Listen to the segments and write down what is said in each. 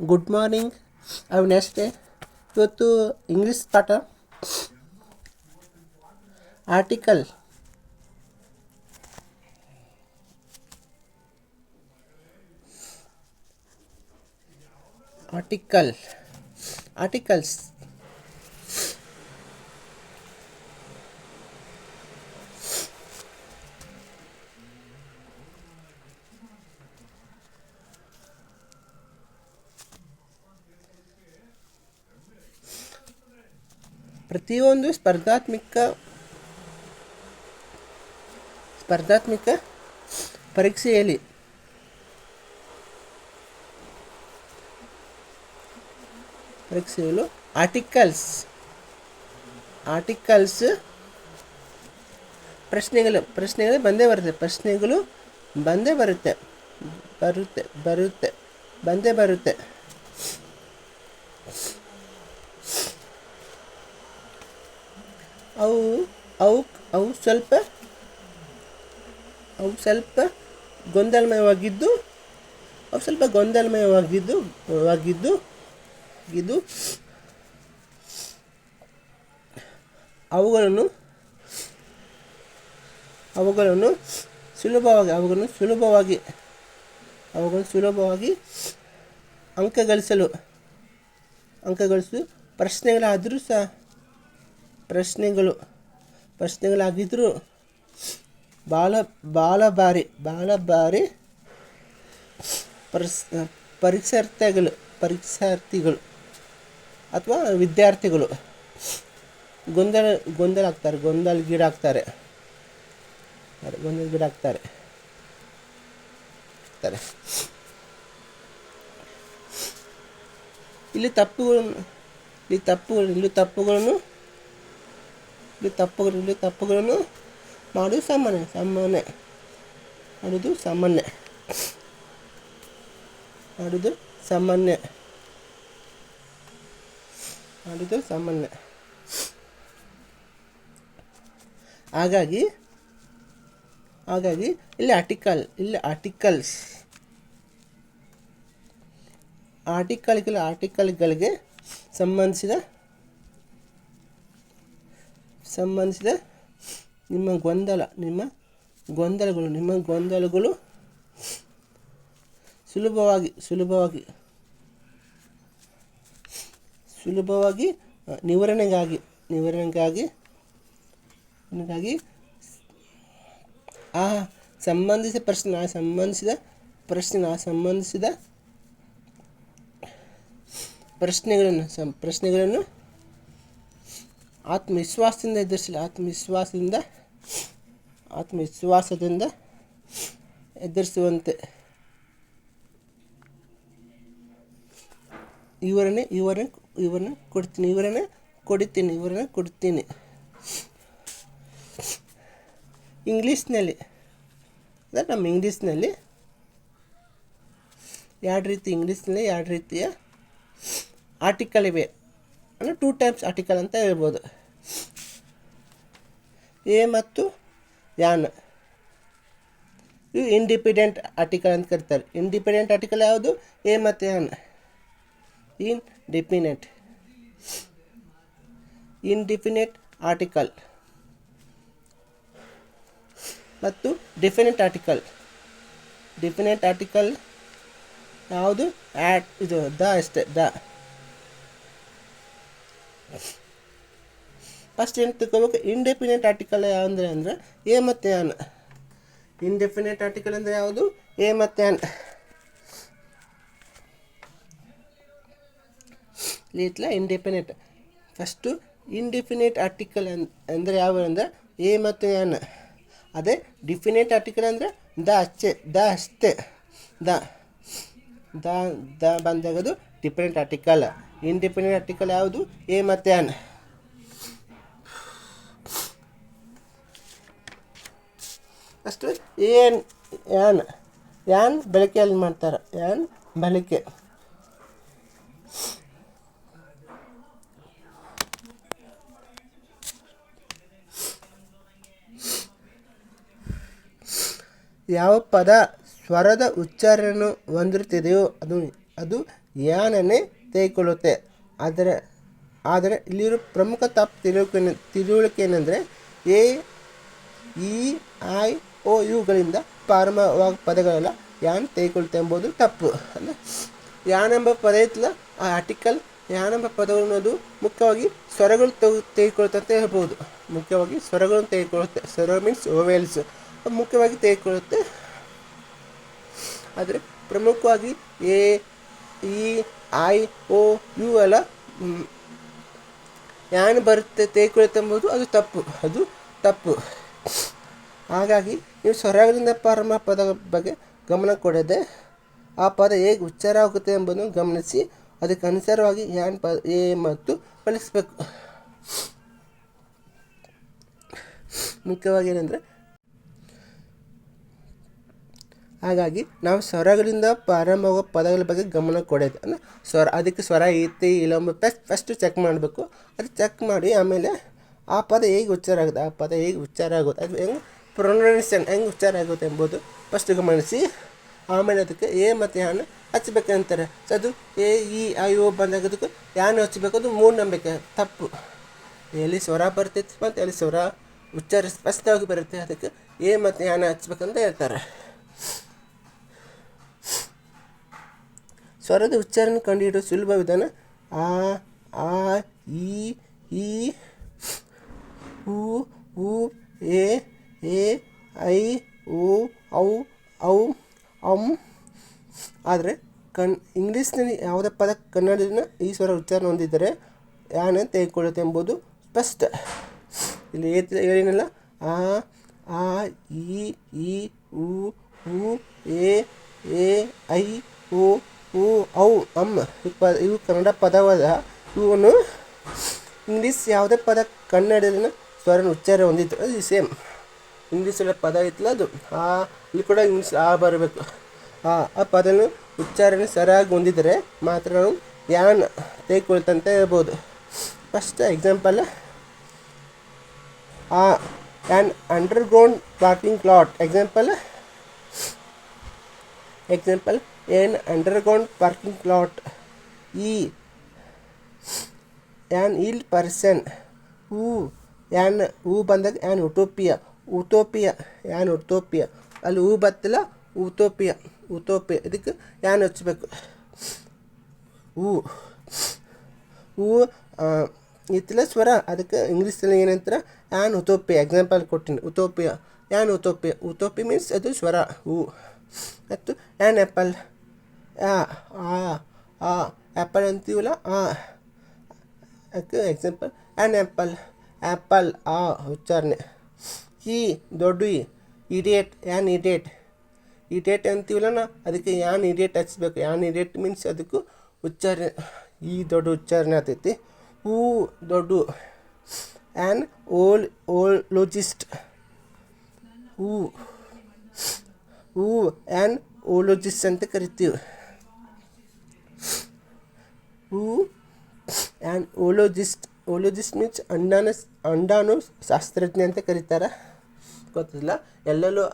Good morning Avinash day ಇವತ್ತು English ಪಾಠ. Article article articles ಪ್ರತಿಯೊಂದು ಸ್ಪರ್ಧಾತ್ಮಕ ಸ್ಪರ್ಧಾತ್ಮಕ ಪರೀಕ್ಷೆಯಲ್ಲಿ ಪರೀಕ್ಷೆಯಲ್ಲೂ ಆರ್ಟಿಕಲ್ಸ್ ಆರ್ಟಿಕಲ್ಸ್ ಪ್ರಶ್ನೆಗಳು ಪ್ರಶ್ನೆಗಳು ಬಂದೇ ಬರುತ್ತೆ ಪ್ರಶ್ನೆಗಳು ಬಂದೇ ಬರುತ್ತೆ ಬರುತ್ತೆ ಬರುತ್ತೆ ಬಂದೇ ಬರುತ್ತೆ ಅವು ಅವು ಅವು ಸ್ವಲ್ಪ ಅವು ಸ್ವಲ್ಪ ಗೊಂದಲಮಯವಾಗಿದ್ದು, ಅವು ಸ್ವಲ್ಪ ಗೊಂದಲಮಯವಾಗಿದ್ದು, ಆಗಿದ್ದು ಇದು ಅವುಗಳನ್ನು ಅವುಗಳನ್ನು ಸುಲಭವಾಗಿ ಅವುಗಳನ್ನು ಸುಲಭವಾಗಿ ಅವುಗಳನ್ನು ಸುಲಭವಾಗಿ ಅಂಕಗಳಿಸಲು ಅಂಕಗಳಿಸಲು ಪ್ರಶ್ನೆಗಳಾದರೂ ಸಹ ಪ್ರಶ್ನೆಗಳು ಪ್ರಶ್ನೆಗಳಾಗಿದ್ದರೂ ಭಾಳ ಭಾಳ ಬಾರಿ ಭಾಳ ಬಾರಿ ಪರ್ಸ್ ಪರೀಕ್ಷಾರ್ಥಿಗಳು ಪರೀಕ್ಷಾರ್ಥಿಗಳು ಅಥವಾ ವಿದ್ಯಾರ್ಥಿಗಳು ಗೊಂದಲ ಗೊಂದಲ ಆಗ್ತಾರೆ ಗೊಂದಲಗೀಡಾಗ್ತಾರೆ ಗೊಂದಲಗೀಡಾಗ್ತಾರೆ. ಆಗ್ತಾರೆ. ಇಲ್ಲಿ ತಪ್ಪುಗಳನ್ನು ಇಲ್ಲಿ ತಪ್ಪುಗಳು, ಇಲ್ಲಿ ತಪ್ಪುಗಳನ್ನು ಇಲ್ಲಿ ತಪ್ಪುಗಳು, ಇಲ್ಲಿ ತಪ್ಪುಗಳನ್ನು ಮಾಡೋದು ಸಾಮಾನ್ಯ ಸಾಮಾನ್ಯ. ಮಾಡೋದು ಸಾಮಾನ್ಯ. ಮಾಡೋದು ಸಾಮಾನ್ಯ. ಮಾಡೋದು ಸಾಮಾನ್ಯ. ಹಾಗಾಗಿ ಹಾಗಾಗಿ ಇಲ್ಲಿ ಆರ್ಟಿಕಲ್ ಇಲ್ಲಿ ಆರ್ಟಿಕಲ್ಸ್ ಆರ್ಟಿಕಲ್ಗಳು ಆರ್ಟಿಕಲ್ಗಳಿಗೆ ಸಂಬಂಧಿಸಿದ ಸಂಬಂಧಿಸಿದ ನಿಮ್ಮ ಗೊಂದಲ, ನಿಮ್ಮ ಗೊಂದಲಗಳು ನಿಮ್ಮ ಗೊಂದಲಗಳು ಸುಲಭವಾಗಿ ಸುಲಭವಾಗಿ ಸುಲಭವಾಗಿ ನಿವಾರಣೆಗಾಗಿ ನಿವಾರಣೆಗಾಗಿ ನಿವಾರಣೆಗಾಗಿ ಆ ಸಂಬಂಧಿಸಿದ ಪ್ರಶ್ನೆ, ಆ ಸಂಬಂಧಿಸಿದ ಪ್ರಶ್ನೆ, ಆ ಸಂಬಂಧಿಸಿದ ಪ್ರಶ್ನೆಗಳನ್ನು, ಸಂ, ಪ್ರಶ್ನೆಗಳನ್ನು ಆತ್ಮವಿಶ್ವಾಸದಿಂದ ಎದುರಿಸಲಿ, ಆತ್ಮವಿಶ್ವಾಸದಿಂದ ಆತ್ಮವಿಶ್ವಾಸದಿಂದ ಎದುರಿಸುವಂತೆ. ಇವರನ್ನೇ ಇವರನ್ನೇ, ಇವರನ್ನ ಕೊಡ್ತೀನಿ, ಇವರನ್ನೇ ಕೊಡ್ತೀನಿ, ಇವರನ್ನ ಕೊಡ್ತೀನಿ. ಇಂಗ್ಲೀಷ್ನಲ್ಲಿ ಅಂದರೆ ನಮ್ಮ ಇಂಗ್ಲೀಷ್ನಲ್ಲಿ, ಎರಡು ರೀತಿ ಇಂಗ್ಲೀಷ್ನಲ್ಲಿ, ಎರಡು ರೀತಿಯ ಆರ್ಟಿಕಲ್ ಇವೆ. ಅಂದರೆ ಟೂ ಟೈಪ್ಸ್ ಆರ್ಟಿಕಲ್ ಅಂತ ಹೇಳ್ಬೋದು. ಎ ಮತ್ತು ಯಾನ್. ಇವು ಇಂಡಿಪೆಂಡೆಂಟ್ ಆರ್ಟಿಕಲ್ ಅಂತ ಕರೀತಾರೆ. ಇಂಡಿಪೆಂಡೆಂಟ್ ಆರ್ಟಿಕಲ್ ಯಾವುದು? ಎ ಮತ್ತು ಯಾನ್. ಇನ್ ಡಿಪಿನೆಂಟ್ ಇನ್ಡಿಫಿನೆಟ್ ಆರ್ಟಿಕಲ್ ಮತ್ತು ಡಿಫಿನೆಟ್ ಆರ್ಟಿಕಲ್ ಡಿಫಿನೆಟ್ ಆರ್ಟಿಕಲ್ ಯಾವುದು? ಆಟ್ ಇದು, ದ ಅಷ್ಟೇ, ದ. ಫಸ್ಟ್ ಏನು ತಿಳ್ಕೊಬೇಕು? ಇಂಡೆಫಿನೆಟ್ ಆರ್ಟಿಕಲ್ ಯಾವಂದ್ರೆ ಅಂದರೆ ಎ ಮತ್ತು ಆನ್ ಇಂಡೆಫಿನೆಟ್ ಆರ್ಟಿಕಲ್ ಅಂದರೆ ಯಾವುದು? ಎ ಮತ್ತು an little indefinite first indefinite article ಅಂದರೆ ಯಾವ ಅಂದರೆ ಎ ಮತ್ತು ಆನ್ ಅದೇ ಡಿಫಿನೆಟ್ ಆರ್ಟಿಕಲ್ ಅಂದರೆ ದ ಅಚ್ಚೆ, ದ ಅಷ್ಟೇ. ದ ದ ದ ಬಂದಾಗದು ಡಿಫಿನೆಂಟ್ ಆರ್ಟಿಕಲ್ ಇಂಡಿಪೆಂಡೆಂಟ್ ಆರ್ಟಿಕಲ್ ಯಾವುದು? ಎ ಮತ್ತು ಯಾನ್ ಅಷ್ಟು ಏನ್, ಯಾನ್ ಯಾನ್ ಬಳಕೆಯಲ್ಲಿ ಮಾಡ್ತಾರೆ, ಯಾನ್ ಬಳಕೆ ಯಾವ ಪದ ಸ್ವರದ ಉಚ್ಚಾರಣೆಯನ್ನು ಹೊಂದಿರುತ್ತಿದೆಯೋ ಅದು ಅದು ಯಾನನ್ನೇ ತೆಗೆಕೊಳ್ಳುತ್ತೆ ಆದರೆ ಆದರೆ ಇಲ್ಲಿರೋ ಪ್ರಮುಖ ತಪ್ಪು ತಿಳುವಳಿಕೆ ತಿಳುವಳಿಕೆ ಏನಂದರೆ ಎ, ಇ, ಐ ಓ, ಇವುಗಳಿಂದ ಪಾರಮವಾಗ ಪದಗಳೆಲ್ಲ ಯಾನ್ ತೆಗೆದುಕೊಳ್ತಾ ಎಂಬುದು ತಪ್ಪು ಅಂದರೆ ಯಾನೆಂಬ ಪದ ಇತ್ತಲ್ಲ ಆ ಆರ್ಟಿಕಲ್ ಯಾನೆಂಬ ಅನ್ನೋದು ಮುಖ್ಯವಾಗಿ ಸ್ವರಗಳು ತೆಗೆ ತೆಗೆದುಕೊಳ್ತಾ ಅಂತ ಹೇಳ್ಬೋದು. ಮುಖ್ಯವಾಗಿ ಸ್ವರಗಳನ್ನು ತೆಗೆದುಕೊಳ್ಳುತ್ತೆ. ಸ್ವರ ಮೀನ್ಸ್ ಓವೆಲ್ಸ್ ಮುಖ್ಯವಾಗಿ ತೆಗೆದುಕೊಳ್ಳುತ್ತೆ. ಆದರೆ ಪ್ರಮುಖವಾಗಿ A, E, I, O, U ಎಲ್ಲ ಯಾನ್ ಬರುತ್ತೆ ತೆಗೆಕೊಳ್ಳುತ್ತೆ ಎಂಬುದು ಅದು ತಪ್ಪು. ಅದು ತಪ್ಪು. ಹಾಗಾಗಿ ನೀವು ಸ್ವರಗಳಿಂದ ಪ್ರಾರಂಭ ಪದ ಬಗ್ಗೆ ಗಮನ ಕೊಡದೆ ಆ ಪದ ಹೇಗೆ ಉಚ್ಚಾರ ಆಗುತ್ತೆ ಎಂಬುದನ್ನು ಗಮನಿಸಿ, ಅದಕ್ಕೆ ಅನುಸಾರವಾಗಿ ಯಾನ್ ಪದ ಎ ಮತ್ತು ಬಳಸಬೇಕು ಮುಖ್ಯವಾಗಿ ಏನಂದರೆ, ಹಾಗಾಗಿ ನಾವು ಸ್ವರಗಳಿಂದ ಪ್ರಾರಂಭವಾಗುವ ಪದಗಳ ಬಗ್ಗೆ ಗಮನ ಕೊಡೋದು, ಅಂದರೆ ಸ್ವರ, ಅದಕ್ಕೆ ಸ್ವರ ಐತಿ, ಇಲ್ಲ ಫಸ್ಟ್ ಫಸ್ಟು ಚೆಕ್ ಮಾಡಬೇಕು. ಅದು ಚೆಕ್ ಮಾಡಿ ಆಮೇಲೆ ಆ ಪದ ಹೇಗೆ ಉಚ್ಚಾರ ಆಗುತ್ತೆ, ಆ ಪದ ಹೇಗೆ ಉಚ್ಚಾರ ಆಗುತ್ತೆ, ಅದು ಹೆಂಗೆ ಪ್ರೊನೌನ್ಸೇಷನ್ ಹೆಂಗೆ ಉಚ್ಚಾರ ಆಗುತ್ತೆ ಎಂಬುದು ಫಸ್ಟ್ ಗಮನಿಸಿ. ಆಮೇಲೆ ಅದಕ್ಕೆ ಎ ಮತ್ತು ಯಾನ್ ಅಂತಾರೆ. ಸೊ ಅದು ಎ, ಇ, ಐ, ಓ ಬಂದಾಗ ಅದಕ್ಕೆ ಯಾನ ಹಚ್ಚಬೇಕು ಅದು ಮೂಢನಂಬಿಕೆ ತಪ್ಪು. ಎಲ್ಲಿ ಸ್ವರ ಬರ್ತೈತಿ ಮತ್ತು ಎಲ್ಲಿ ಸ್ವರ ಉಚ್ಚಾರ ಸ್ಪಷ್ಟವಾಗಿ ಬರುತ್ತೆ, ಅದಕ್ಕೆ ಎ ಮತ್ತು ಯಾನ ಹಚ್ಬೇಕಂತ ಹೇಳ್ತಾರೆ. ಸ್ವರದ ಉಚ್ಚಾರಣೆ ಕಂಡುಹಿಡಿಯುವ ಸುಲಭ ವಿಧಾನ ಆ ಆ ಇ ಈ, ಉ ಉ, ಎ ಎ ಐ, ಉ, ಔ ಔ, ಅಂ. ಆದರೆ ಕನ್ ಇಂಗ್ಲೀಷ್ನಲ್ಲಿ ಯಾವುದೇ ಪದ ಕನ್ನಡದಿಂದ ಈ ಸ್ವರ ಉಚ್ಚಾರಣೆ ಹೊಂದಿದ್ದರೆ ಯಾನ ತೆಗೆದುಕೊಳ್ಳುತ್ತೆ ಎಂಬುದು ಸ್ಪಷ್ಟ. ಇಲ್ಲಿ ಏನಿಲ್ಲ ಹೇಳಿನಲ್ಲ, ಆ ಆ ಇ ಈ, ಉ ಉ, ಎ ಎ, ಐ, ಉ ಉ, ಔ ಅಮ್ ಇವು ಕನ್ನಡ ಪದವಾದ ಇವನ್ನು ಇಂಗ್ಲೀಷ್ ಯಾವುದೇ ಪದ ಕನ್ನಡದಿಂದ ಸ್ವರ ಉಚ್ಚಾರ ಹೊಂದಿತ್ತು. ಅದು ಸೇಮ್ ಇಂಗ್ಲೀಷಲ್ಲಿ ಪದ ಐತಲ್ಲ ಅದು? ಆ ಇಲ್ಲಿ ಕೂಡ ಇಂಗ್ಲೀಷ್, ಆ ಬರಬೇಕು. ಆ ಆ ಪದನು ಉಚ್ಚಾರಣೆ ಸರಿಯಾಗಿ ಹೊಂದಿದರೆ ಮಾತ್ರ ನಾವು ಯಾನ್ ತೆಗೆದುಕೊಳ್ತಂತ ಹೇಳ್ಬೋದು. ಫಸ್ಟ್ ಎಕ್ಸಾಂಪಲ್ ಆ an underground parking plot example example ಏನ್ ಅಂಡರ್ಗ್ರೌಂಡ್ ಪಾರ್ಕಿಂಗ್ ಪ್ಲಾಟ್ ಈ an ill person who an ಹೂ ಬಂದಾಗ ಆ್ಯನ್ ಉಟೋಪಿಯ ಉಟೋಪಿಯ ಯಾನ್ ಉತೋಪಿಯ ಅಲ್ಲಿ ಹೂ ಬತ್ತಲ್ಲ, ಉತೋಪಿಯ ಉತೋಪಿಯ. ಇದಕ್ಕೆ ಯಾನ್ ಹಚ್ಚಬೇಕು ಹೂ. ಹೂ ಇತ್ತಿಲ್ಲ ಸ್ವರ. ಅದಕ್ಕೆ ಇಂಗ್ಲೀಷಲ್ಲಿ ಏನಂತರ? ಯಾನ್ ಉತೋಪಿಯ. ಎಕ್ಸಾಂಪಲ್ ಕೊಟ್ಟಿನಿ. ಉತೋಪಿಯ. ಯಾನ್ ಉತೋಪಿಯ? ಉತೋಪಿ ಮೀನ್ಸ್ ಅದು ಸ್ವರ, ಹೂ. ಮತ್ತು ಆ್ಯನ್ ಆ್ಯಪಲ್ ಆ ಆ. ಆ್ಯಪಲ್ ಅಂತೀವಲ್ಲ, ಆ. ಅದಕ್ಕೆ ಎಕ್ಸಾಂಪಲ್ ಆ್ಯನ್ ಆ್ಯಪಲ್ ಆ್ಯಪಲ್ ಆ, ಉಚ್ಚಾರಣೆ. ಈ ದೊಡ್ಡ ಇ ಇಡಿಯೇಟ್, ಯಾನ್ ಇಡಿಯೇಟ್. ಇಡಿಯೇಟ್ ಅಂತೀವಲ್ಲ ನಾ ಅದಕ್ಕೆ ಯಾನ್ ಇಡಿಯೇಟ್ ಹಚ್ಬೇಕು. ಯಾನ್ ಇಡಿಯೇಟ್ ಮೀನ್ಸ್ ಅದಕ್ಕೂ ಉಚ್ಚಾರಣೆ, ಈ ದೊಡ್ಡ ಉಚ್ಚಾರಣೆ ಆಗ್ತೈತಿ. ಹೂ ದೊಡ್ಡ ಆ್ಯನ್ ಓಲ್ ಓಲೋಜಿಸ್ಟ್ ಹೂ ಹೂ ಆ್ಯನ್ ಓಲೋಜಿಸ್ಟ್ ಅಂತ ಕರಿತೀವಿ. ಹೂ ಆ್ಯನ್ ಓಲೋಜಿಸ್ಟ್. ಓಲೋಜಿಸ್ಟ್ ಮೀನ್ಸ್ ಅಂಡಾನ ಅಂಡಾನು ಶಾಸ್ತ್ರಜ್ಞ ಅಂತ ಕರೀತಾರೆ. ಗೊತ್ತಿಲ್ಲ ಎಲ್ಲೆಲ್ಲೂ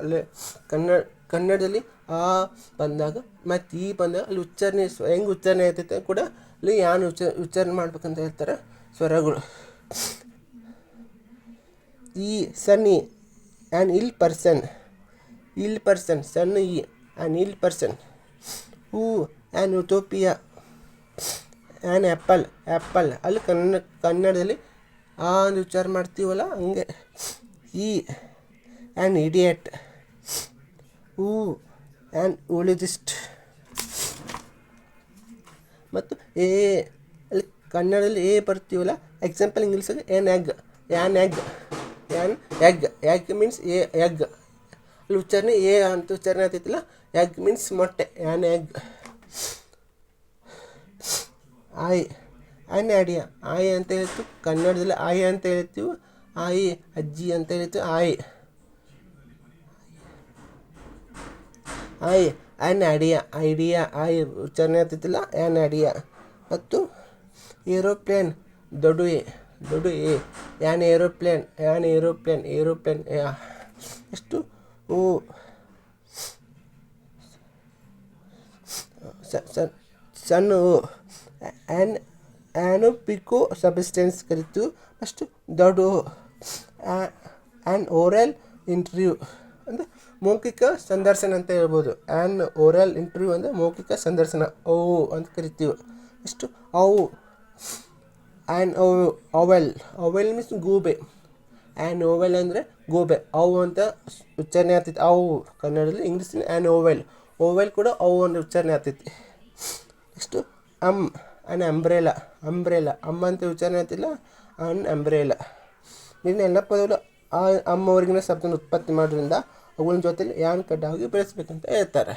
ಅಲ್ಲಿ ಕನ್ನಡ, ಕನ್ನಡದಲ್ಲಿ ಆ ಬಂದಾಗ, ಮತ್ತು ಈ ಬಂದಾಗ ಅಲ್ಲಿ ಉಚ್ಚಾರಣೆ, ಸ್ವ, ಹೆಂಗೆ ಉಚ್ಚಾರಣೆ ಆಗ್ತೈತೆ ಕೂಡ ಅಲ್ಲಿ ಏನು ಉಚ್ಚ, ಉಚ್ಚಾರಣೆ ಮಾಡ್ಬೇಕಂತ ಹೇಳ್ತಾರೆ ಸ್ವರಗಳು. ಈ ಸನ್ನಿ an ill person ill person ಸಣ್ಣ ಇ an ill person, who an utopia an apple apple, ಅಲ್ಲಿ ಕನ್ನಡ ಕನ್ನಡದಲ್ಲಿ ಆ ಒಂದು ಉಚ್ಚಾರ ಮಾಡ್ತೀವಲ್ಲ, ಹಂಗೆ. ಈ ಆ್ಯನ್ ಇಡಿಯಟ್ ಹೂ ಆ್ಯನ್ ಉಳಿದಿಸ್ಟ್ ಮತ್ತು ಎ, ಅಲ್ಲಿ ಕನ್ನಡದಲ್ಲಿ ಎ ಬರ್ತೀವಲ್ಲ ಎಕ್ಸಾಂಪಲ್ ಇಂಗ್ಲೀಷಲ್ಲಿ ಏನ್ egg an egg an egg egg means a egg ಅಲ್ಲಿ ಉಚ್ಚಾರಣೆ ಎ ಅಂತ ಉಚ್ಚಾರಣೆ ಆಗ್ತೈತಿಲ್ಲ ಎಗ್ ಮೀನ್ಸ್ ಮೊಟ್ಟೆ ಯಾನ್ ಎಗ್ ಆಯ್ ಆಯ್ನ ಅಡಿಯ ಆಯ್ ಅಂತ ಹೇಳ್ತೀವಿ, ಕನ್ನಡದಲ್ಲಿ ಆಯ್ ಅಂತ ಹೇಳ್ತೀವಿ ಆಯಿ, ಅಜ್ಜಿ ಅಂತ ಹೇಳಿತು ಆಯ್. ಆಯ್ ಆ್ಯನ್ ಅಡಿಯ, ಐಡಿಯಾ, ಆಯ್ ಉಚ್ಚಾರಣೆ ಆಗ್ತಿತ್ತಿಲ್ಲ ಆ್ಯನ್ ಮತ್ತು ಏರೋಪ್ಲೇನ್ ದೊಡ್ಡ ಎ ದೊಡ್ಡ A an aeroplane an aeroplane aeroplane ಎಷ್ಟು? ಓ ಸಣ್ಣ ಆ್ಯನು ಪಿಕೋ ಸಬ್ಸ್ಟೆನ್ಸ್ ಕರಿತು ಅಷ್ಟು ದೊಡ್ಡ ಆ್ಯನ್ ಓರಲ್ ಇಂಟರ್ವ್ಯೂ ಅಂದರೆ ಮೌಖಿಕ ಸಂದರ್ಶನ ಅಂತ ಹೇಳ್ಬೋದು. ಆ್ಯನ್ ಓರಲ್ ಇಂಟರ್ವ್ಯೂ ಅಂದರೆ ಮೌಖಿಕ ಸಂದರ್ಶನ. ಓ ಅಂತ ಕರಿತೀವಿ. ಇಷ್ಟು ಅವು ಆ್ಯಂಡ್ ಓ ಓವೆಲ್ ಓವೆಲ್ ಮೀನ್ಸ್ ಗೂಬೆ. ಆ್ಯಂಡ್ ಓವೆಲ್ ಅಂದರೆ ಗೂಬೆ. ಅವು ಅಂತ ಉಚ್ಚಾರಣೆ ಆಗ್ತೈತಿ. ಅವು ಕನ್ನಡದಲ್ಲಿ ಇಂಗ್ಲೀಷಲ್ಲಿ ಆ್ಯಂಡ್ ಓವೆಲ್ ಓವೆಲ್ ಕೂಡ ಅವು ಅಂದರೆ ಉಚ್ಚಾರಣೆ ಆಗ್ತೈತಿ. Next um and umbrella umbrella ಅಮ್ಮ ಅಂತ ಉಚ್ಚಾರಣೆ ಆಗ್ತಿಲ್ಲ. ಅನ್ ಅಂಬ್ರೆಲಾ ಇದನ್ನ ಎಲ್ಲ ಪದಗಳು ಆ ಅಮ್ಮವರಿಗಿನ ಶಬ್ದನ ಉತ್ಪತ್ತಿ ಮಾಡೋದ್ರಿಂದ ಅವುಗಳ ಜೊತೆಲಿ ಯಾನ್ ಕಡ್ಡಾಗಿ ಬೆಳೆಸಬೇಕಂತ ಹೇಳ್ತಾರೆ.